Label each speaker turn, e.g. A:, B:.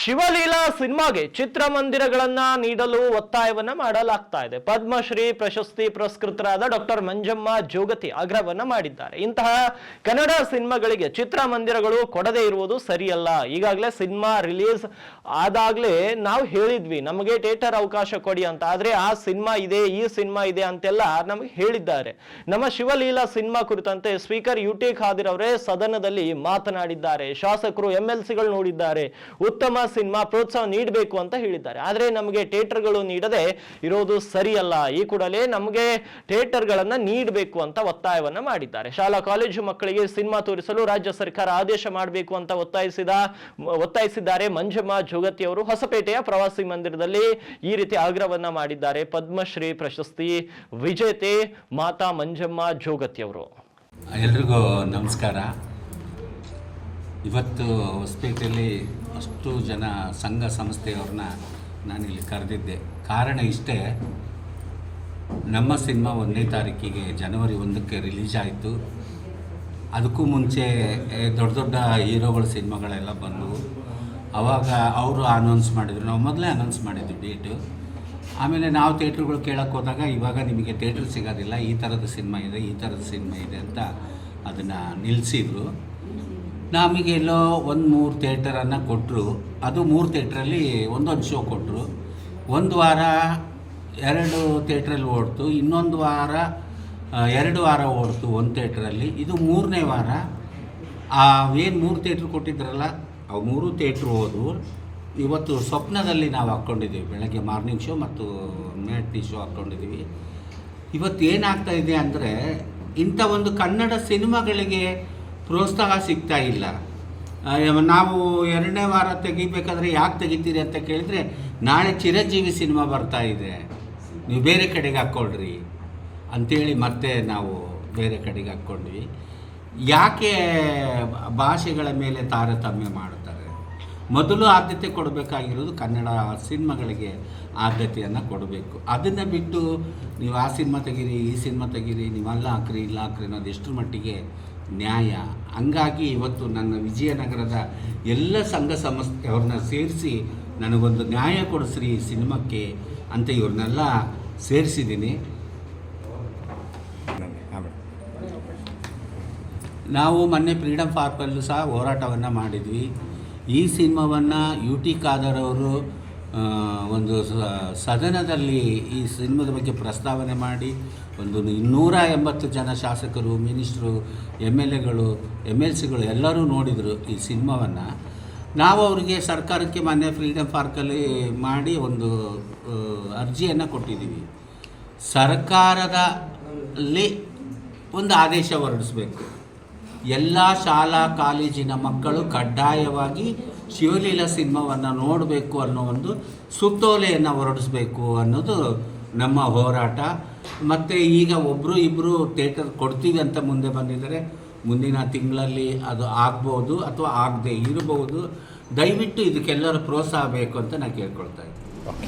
A: ಶಿವಲೀಲಾ ಸಿನಿಮಾಗೆ ಚಿತ್ರಮಂದಿರಗಳನ್ನ ನೀಡಲು ಒತ್ತಾಯವನ್ನ ಮಾಡಲಾಗ್ತಾ ಇದೆ. ಪದ್ಮಶ್ರೀ ಪ್ರಶಸ್ತಿ ಪುರಸ್ಕೃತರಾದ ಡಾಕ್ಟರ್ ಮಂಜಮ್ಮ ಜೋಗತಿ ಆಗ್ರಹವನ್ನ ಮಾಡಿದ್ದಾರೆ. ಇಂತಹ ಕನ್ನಡ ಸಿನಿಮಾಗಳಿಗೆ ಚಿತ್ರಮಂದಿರಗಳು ಕೊಡದೇ ಇರುವುದು ಸರಿಯಲ್ಲ. ಈಗಾಗಲೇ ಸಿನಿಮಾ ರಿಲೀಸ್ ಆದಾಗ್ಲೇ ನಾವು ಹೇಳಿದ್ವಿ, ನಮಗೆ ಥಿಯೇಟರ್ ಅವಕಾಶ ಕೊಡಿ ಅಂತ. ಆದ್ರೆ ಆ ಸಿನಿಮಾ ಇದೆ, ಈ ಸಿನಿಮಾ ಇದೆ ಅಂತೆಲ್ಲ ನಮಗೆ ಹೇಳಿದ್ದಾರೆ. ನಮ್ಮ ಶಿವಲೀಲಾ ಸಿನಿಮಾ ಕುರಿತಂತೆ ಸ್ಪೀಕರ್ ಯು ಟಿ ಖಾದಿರ್ ಅವರೇ ಸದನದಲ್ಲಿ ಮಾತನಾಡಿದ್ದಾರೆ. ಶಾಸಕರು, ಎಂ ಎಲ್ ಸಿಗಳು ನೋಡಿದ್ದಾರೆ. ಉತ್ತಮ ಸಿನಿಮಾ ಪ್ರೋತ್ಸಾಹ ನೀಡಬೇಕು ಅಂತ ಹೇಳಿದ್ದಾರೆ. ಆದರೆ ನಮಗೆ ಥಿಯೇಟರ್ಗಳು ನೀಡದೆ ಇರೋದು ಸರಿಯಲ್ಲ. ಈ ಕೂಡಲೇ ನಮಗೆ ಥಿಯೇಟರ್ಗಳನ್ನು ನೀಡಬೇಕು ಅಂತ ಒತ್ತಾಯವನ್ನ ಮಾಡಿದ್ದಾರೆ. ಶಾಲಾ, ಕಾಲೇಜು ಮಕ್ಕಳಿಗೆ ಸಿನಿಮಾ ತೋರಿಸಲು ರಾಜ್ಯ ಸರ್ಕಾರ ಆದೇಶ ಮಾಡಬೇಕು ಅಂತ ಒತ್ತಾಯಿಸಿದ, ಒತ್ತಾಯಿಸಿದ್ದಾರೆ ಮಂಜಮ್ಮ ಜೋಗತಿ ಅವರು. ಹೊಸಪೇಟೆಯ ಪ್ರವಾಸಿ ಮಂದಿರದಲ್ಲಿ ಈ ರೀತಿ ಆಗ್ರಹವನ್ನ ಮಾಡಿದ್ದಾರೆ. ಪದ್ಮಶ್ರೀ ಪ್ರಶಸ್ತಿ, ವಿಜೇತೆ ಮಾತಾ ಮಂಜಮ್ಮ ಜೋಗತಿ ಅವರು.
B: ಎಲ್ರಿಗೂ ನಮಸ್ಕಾರ. ಇವತ್ತು ಹೊಸಪೇಟೆಯಲ್ಲಿ ಅಷ್ಟು ಜನ ಸಂಘ ಸಂಸ್ಥೆಯವ್ರನ್ನ ನಾನಿಲ್ಲಿ ಕರೆದಿದ್ದೆ. ಕಾರಣ ಇಷ್ಟೇ, ನಮ್ಮ ಸಿನಿಮಾ ಒಂದನೇ ತಾರೀಕಿಗೆ ಜನವರಿ ಒಂದಕ್ಕೆ ರಿಲೀಸ್ ಆಯಿತು. ಅದಕ್ಕೂ ಮುಂಚೆ ದೊಡ್ಡ ದೊಡ್ಡ ಹೀರೋಗಳ ಸಿನಿಮಾಗಳೆಲ್ಲ ಬಂದವು ಅವಾಗ ಅವರು ಅನೌನ್ಸ್ ಮಾಡಿದರು. ನಾವು ಮೊದಲೇ ಅನೌನ್ಸ್ ಮಾಡಿದ್ವಿ ಡೇಟು ಆಮೇಲೆ ನಾವು ಥಿಯೇಟ್ರುಗಳು ಕೇಳೋಕ್ಕೆ ಹೋದಾಗ ಇವಾಗ ನಿಮಗೆ ಥಿಯೇಟ್ರ್ ಸಿಗೋದಿಲ್ಲ, ಈ ಥರದ ಸಿನಿಮಾ ಇದೆ, ಈ ಥರದ ಸಿನಿಮಾ ಇದೆ ಅಂತ ಅದನ್ನು ನಿಲ್ಲಿಸಿದ್ರು ನಮಗೆ ಎಲ್ಲೋ ಒಂದು ಮೂರು ಥಿಯೇಟರನ್ನು ಕೊಟ್ಟರು ಅದು ಮೂರು ಥಿಯೇಟ್ರಲ್ಲಿ ಒಂದೊಂದು ಶೋ ಕೊಟ್ಟರು ಒಂದು ವಾರ ಎರಡು ಥಿಯೇಟ್ರಲ್ಲಿ ಓಡ್ತು, ಇನ್ನೊಂದು ವಾರ ಎರಡು ವಾರ ಓಡ್ತು ಒಂದು ಥಿಯೇಟ್ರಲ್ಲಿ ಇದು ಮೂರನೇ ವಾರ. ಏನು ಮೂರು ಥಿಯೇಟ್ರ್ ಕೊಟ್ಟಿದ್ರಲ್ಲ ಅವು ಮೂರು ಥಿಯೇಟ್ರ್ ಹೋದವು. ಇವತ್ತು ಸ್ವಪ್ನದಲ್ಲಿ ನಾವು ಹಾಕ್ಕೊಂಡಿದ್ದೀವಿ. ಬೆಳಗ್ಗೆ ಮಾರ್ನಿಂಗ್ ಶೋ ಮತ್ತು ಮ್ಯಾಟ್ನಿ ಶೋ ಹಾಕ್ಕೊಂಡಿದ್ದೀವಿ. ಇವತ್ತು ಏನಾಗ್ತಾ ಇದೆ ಅಂದರೆ, ಇಂಥ ಒಂದು ಕನ್ನಡ ಸಿನಿಮಾಗಳಿಗೆ ಪ್ರೋತ್ಸಾಹ ಸಿಗ್ತಾ ಇಲ್ಲ. ನಾವು ಎರಡನೇ ವಾರ ತೆಗಿಬೇಕಾದ್ರೆ ಯಾಕೆ ತೆಗಿತೀರಿ ಅಂತ ಕೇಳಿದರೆ, ನಾಳೆ ಚಿರಂಜೀವಿ ಸಿನಿಮಾ ಬರ್ತಾ ಇದೆ. ನೀವು ಬೇರೆ ಕಡೆಗೆ ಹಾಕ್ಕೊಳ್ರಿ ಅಂಥೇಳಿ ಮತ್ತೆ ನಾವು ಬೇರೆ ಕಡೆಗೆ ಹಾಕ್ಕೊಂಡ್ವಿ. ಯಾಕೆ ಭಾಷೆಗಳ ಮೇಲೆ ತಾರತಮ್ಯ ಮಾಡ್ತಾರೆ? ಮೊದಲು ಆದ್ಯತೆ ಕೊಡಬೇಕಾಗಿರೋದು ಕನ್ನಡ ಸಿನಿಮಾಗಳಿಗೆ ಆದ್ಯತೆಯನ್ನು ಕೊಡಬೇಕು. ಅದನ್ನು ಬಿಟ್ಟು ನೀವು ಆ ಸಿನಿಮಾ ತೆಗೀರಿ, ಈ ಸಿನಿಮಾ ತೆಗೀರಿ, ನೀವಲ್ಲ ಹಾಕ್ರಿ, ಇಲ್ಲ ಹಾಕ್ರಿ ಅನ್ನೋದು ಎಷ್ಟರ ಮಟ್ಟಿಗೆ ನ್ಯಾಯ. ಹಂಗಾಗಿ ಇವತ್ತು ನನ್ನ ವಿಜಯನಗರದ ಎಲ್ಲ ಸಂಘ ಸಂಸ್ಥೆಯವ್ರನ್ನ ಸೇರಿಸಿ ನನಗೊಂದು ನ್ಯಾಯ ಕೊಡಿಸ್ರಿ ಈ ಸಿನಿಮಾಕ್ಕೆ ಅಂತ ಇವ್ರನ್ನೆಲ್ಲ ಸೇರಿಸಿದ್ದೀನಿ. ನಾವು ಮೊನ್ನೆ ಫ್ರೀಡಮ್ ಪಾರ್ಕಲ್ಲೂ ಸಹ ಹೋರಾಟವನ್ನು ಮಾಡಿದ್ವಿ. ಈ ಸಿನಿಮಾವನ್ನು ಯು ಟಿ ಖಾದರ್ ಅವರು ಒಂದು ಸದನದಲ್ಲಿ ಈ ಸಿನಿಮಾದ ಬಗ್ಗೆ ಪ್ರಸ್ತಾವನೆ ಮಾಡಿ, ಒಂದು ಇನ್ನೂರ ಎಂಬತ್ತು ಜನ ಶಾಸಕರು, ಮಿನಿಸ್ಟ್ರು ಎಂ ಎಲ್ ಎಗಳು ಎಂ ಎಲ್ ಸಿಗಳು ಎಲ್ಲರೂ ನೋಡಿದರು ಈ ಸಿನಿಮಾವನ್ನು. ನಾವು ಅವರಿಗೆ ಸರ್ಕಾರಕ್ಕೆ ಮೊನ್ನೆ ಫ್ರೀಡಮ್ ಪಾರ್ಕಲ್ಲಿ ಮಾಡಿ ಒಂದು ಅರ್ಜಿಯನ್ನು ಕೊಟ್ಟಿದ್ದೀವಿ. ಸರ್ಕಾರದಲ್ಲಿ ಒಂದು ಆದೇಶ ಹೊರಡಿಸ್ಬೇಕು. ಎಲ್ಲ ಶಾಲಾ ಕಾಲೇಜಿನ ಮಕ್ಕಳು ಕಡ್ಡಾಯವಾಗಿ ಶಿವಲೀಲಾ ಸಿನಿಮಾವನ್ನು ನೋಡಬೇಕು ಅನ್ನೋ ಒಂದು ಸುತ್ತೋಲೆಯನ್ನು ಹೊರಡಿಸ್ಬೇಕು ಅನ್ನೋದು ನಮ್ಮ ಹೋರಾಟ. ಮತ್ತು ಈಗ ಒಬ್ಬರು ಇಬ್ಬರು ಥಿಯೇಟರ್ ಕೊಡ್ತೀವಿ ಅಂತ ಮುಂದೆ ಬಂದಿದ್ದಾರೆ. ಮುಂದಿನ ತಿಂಗಳಲ್ಲಿ ಅದು ಆಗ್ಬೋದು ಅಥವಾ ಆಗದೆ ಇರಬಹುದು ದಯವಿಟ್ಟು ಇದಕ್ಕೆಲ್ಲರೂ ಪ್ರೋತ್ಸಾಹ ಬೇಕು ಅಂತ ನಾನು ಕೇಳ್ಕೊಳ್ತಾ ಇದ್ದೀನಿ.